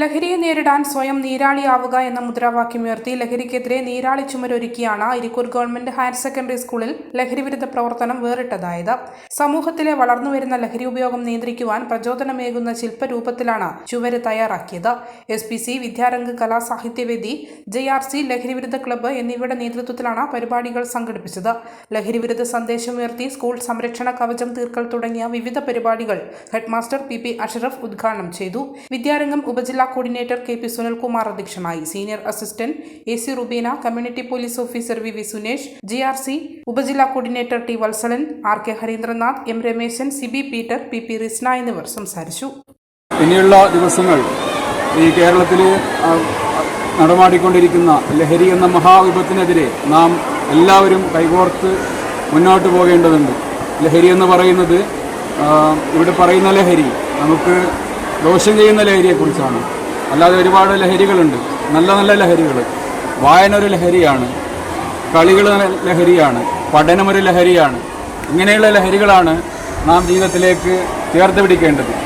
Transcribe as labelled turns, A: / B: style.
A: ലഹരിയെ നേരിടാൻ സ്വയം നീരാളിയാവുക എന്ന മുദ്രാവാക്യമുയർത്തി ലഹരിക്കെതിരെ നീരാളി ചുമരൊരുക്കിയാണ് ഇരിക്കൂർ ഗവൺമെന്റ് ഹയർ സെക്കൻഡറി സ്കൂളിൽ ലഹരിവിരുദ്ധ പ്രവർത്തനം വേറിട്ടതായത്. സമൂഹത്തിലെ വളർന്നുവരുന്ന ലഹരി ഉപയോഗം നിയന്ത്രിക്കുവാൻ പ്രചോദനമേകുന്ന ശില്പരൂപത്തിലാണ് ചുവര് തയ്യാറാക്കിയത്. S P C Vidyarang Kala Sahityavedi J R C ലഹരിവിരുദ്ധ ക്ലബ്ബ് എന്നിവയുടെ നേതൃത്വത്തിലാണ് പരിപാടികൾ സംഘടിപ്പിച്ചത്. ലഹരിവിരുദ്ധ സന്ദേശമുയർത്തി സ്കൂൾ സംരക്ഷണ കവചം തീർക്കൽ തുടങ്ങിയ വിവിധ പരിപാടികൾ ഹെഡ്മാസ്റ്റർ പി പി അഷറഫ് ഉദ്ഘാടനം ചെയ്തു. വിദ്യാരംഗം ഉപജില്ലാ കോർഡിനേറ്റർ കെ പി സുനിൽകുമാർ അധ്യക്ഷനായി. Senior assistant A C Rubeena community police officer V V Sunesh G R C ഉപജില്ലാ coordinator T Valsalan R K Harindranath M Rameshan C B Peter P P Risna എന്നിവർ സംസാരിച്ചു.
B: ഇനിയുള്ള ദിവസങ്ങൾ ഈ കേരളത്തിൽ നടമാടിക്കൊണ്ടിരിക്കുന്ന ലഹരി എന്ന മഹാവിപത്തിനെതിരെ നാം എല്ലാവരും കൈകോർത്ത് മുന്നോട്ട് പോകേണ്ടതുണ്ട്. ലഹരി എന്ന് പറയുന്നത് ഇവിടെ പറയുന്ന ലഹരി നമുക്ക് ദോഷം ചെയ്യുന്ന ലഹരിയെക്കുറിച്ചാണ്. അല്ലാതെ ഒരുപാട് ലഹരികളുണ്ട്. നല്ല നല്ല ലഹരികൾ വായന ഒരു ലഹരിയാണ് കളികൾ ലഹരിയാണ്. പഠനമൊരു ലഹരിയാണ്. ഇങ്ങനെയുള്ള ലഹരികളാണ് നാം ജീവിതത്തിലേക്ക് ചേർത്ത് പിടിക്കേണ്ടത്.